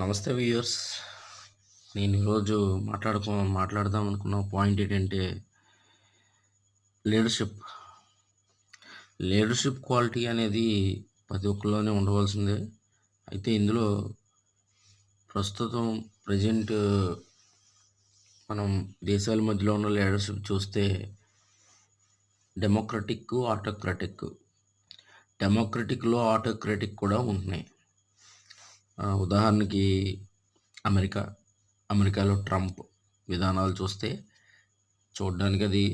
నమస్తే వ్యూయర్స్. నేను ఈరోజు మాట్లాడుకో మాట్లాడదాం అనుకున్న పాయింట్ ఏంటంటే లీడర్షిప్ లీడర్షిప్ క్వాలిటీ అనేది ప్రతి ఒక్కరిలోనే ఉండవలసిందే. అయితే ఇందులో ప్రస్తుతం ప్రజెంట్ మనం దేశాల మధ్యలో ఉన్న లీడర్షిప్ చూస్తే డెమోక్రటిక్ ఆటోక్రటిక్ డెమోక్రటిక్లో ఆటోక్రటిక్ కూడా ఉంటున్నాయి. ఉదాహరణకి అమెరికా అమెరికాలో ట్రంప్ విధానాలు చూస్తే చూడడానికి అది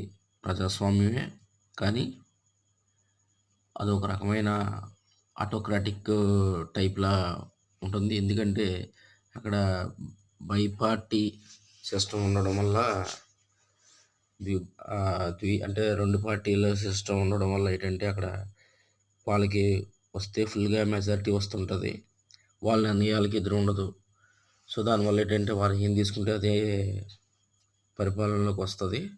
ప్రజాస్వామ్యమే కానీ అదొక రకమైన ఆటోక్రాటిక్ టైప్లా ఉంటుంది. ఎందుకంటే అక్కడ బై పార్టీ సిస్టమ్ ఉండడం వల్ల ద్వి అంటే రెండు పార్టీల సిస్టమ్ ఉండడం వల్ల ఏంటంటే అక్కడ వాళ్ళకి వస్తే ఫుల్గా మెజారిటీ వస్తుంటుంది. వాళ్ళ నిర్ణయాలకి ఎదురు ఉండదు. సో దానివల్ల ఏంటంటే వారు ఏం తీసుకుంటే అదే పరిపాలనలోకి వస్తుంది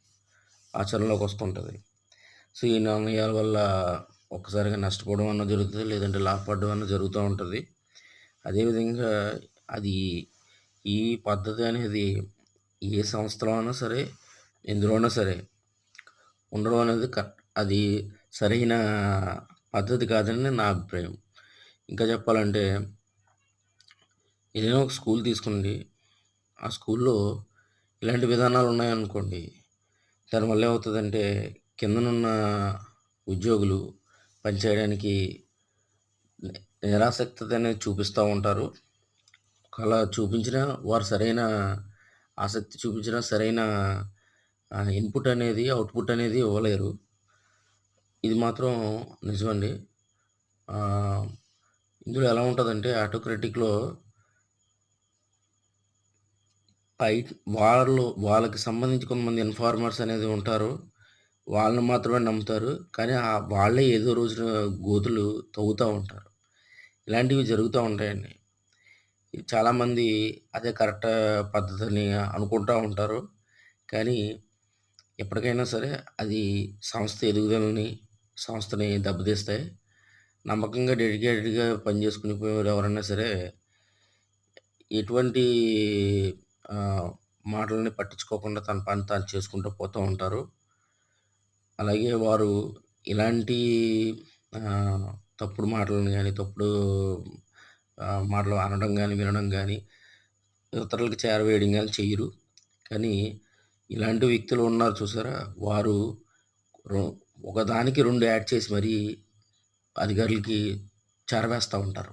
ఆచరణలోకి వస్తుంటుంది. సో ఈ నిర్ణయాల వల్ల ఒక్కసారిగా నష్టపోవడం అన్న జరుగుతుంది లేదంటే లాభపడడం అన్న జరుగుతూ ఉంటుంది. అదేవిధంగా అది ఈ పద్ధతి అనేది ఏ సంస్థలో అయినా సరే ఎందులోనైనా సరే ఉండడం అనేది కరెక్ట్. అది సరైన పద్ధతి కాదని నా అభిప్రాయం. ఇంకా చెప్పాలంటే ఏదైనా ఒక స్కూల్ తీసుకోండి ఆ స్కూల్లో ఇలాంటి విధానాలు ఉన్నాయనుకోండి. దానివల్ల ఏమవుతుందంటే కిందనున్న ఉద్యోగులు పనిచేయడానికి నిరాసక్తి నిరాసక్తత అనేది చూపిస్తూ ఉంటారు. అలా చూపించినా వారు సరైన ఆసక్తి చూపించినా సరైన ఇన్పుట్ అనేది అవుట్పుట్ అనేది ఇవ్వలేరు. ఇది మాత్రం నిజమండి. ఇందులో ఎలా ఉంటుందంటే ఆటోక్రటిక్లో పై వాళ్ళు వాళ్ళకి సంబంధించి కొంతమంది ఇన్ఫార్మర్స్ అనేది ఉంటారు. వాళ్ళని మాత్రమే నమ్ముతారు. కానీ ఆ వాళ్ళే ఏదో రోజున గోతులు తవ్వుతూ ఉంటారు. ఇలాంటివి జరుగుతూ ఉంటాయండి. చాలామంది అదే కరెక్ట్ పద్ధతిని అనుకుంటూ ఉంటారు. కానీ ఎప్పటికైనా సరే అది సంస్థ ఎదుగుదలని సంస్థని దెబ్బతీస్తాయి. నమ్మకంగా డెడికేటెడ్గా పనిచేసుకుని పోయేవారు ఎవరైనా సరే ఎటువంటి మాటలని పట్టించుకోకుండా తన పని తాను చేసుకుంటూ పోతూ ఉంటారు. అలాగే వారు ఇలాంటి తప్పుడు మాటలను కానీ తప్పుడు మాటలు అనడం కానీ వినడం కానీ ఇతరులకు చేరవేయడం కానీ చెయ్యరు కానీ ఇలాంటి వ్యక్తులు ఉన్నారు చూసారా? వారు ఒకదానికి రెండు యాడ్ చేసి మరీ అధికారులకి చేరవేస్తూ ఉంటారు.